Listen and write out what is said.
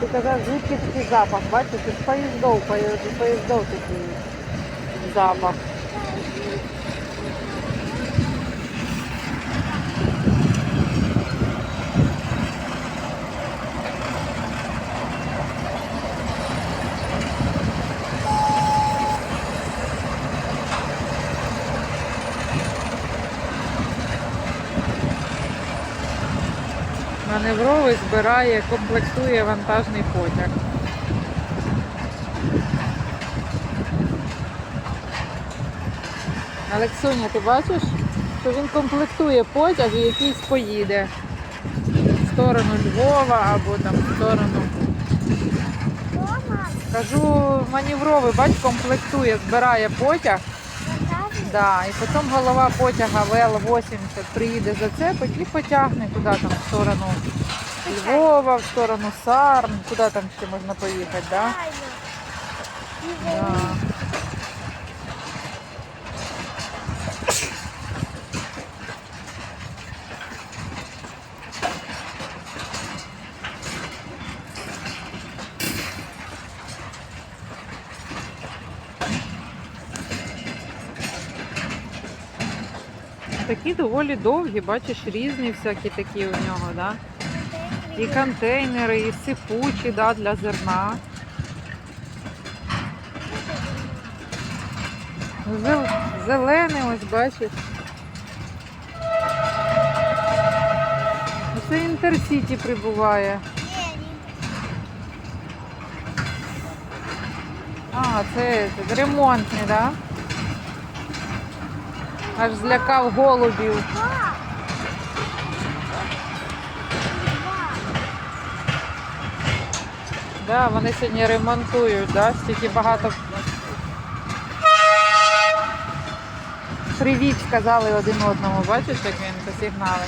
Ти казав, жуткий такий запах, бачите, з поїздов, поїздов такий запах. Маневровий збирає, комплектує вантажний потяг. Олексуня, ти бачиш, що він комплектує потяг і якийсь поїде в сторону Львова або там в сторону. Кажу, маневровий, бач, комплектує, збирає потяг. Да, і потім голова потяга ВЛ-80 приїде зацепить і потягне куди там в сторону Львова, в сторону Сарм, куди там ще можна поїхати, да? Да. Такі доволі довгі, бачиш, різні всякі такі у нього, да? І контейнери, і сипучі, да, для зерна. Зел- Зелений ось бачиш. Це Інтерсіті прибуває. А, це, це ремонтний, да? Аж злякав голубів. Да, вони сьогодні ремонтують, да? Стільки багато. Привіт, сказали один одному, бачиш, як він посігнали.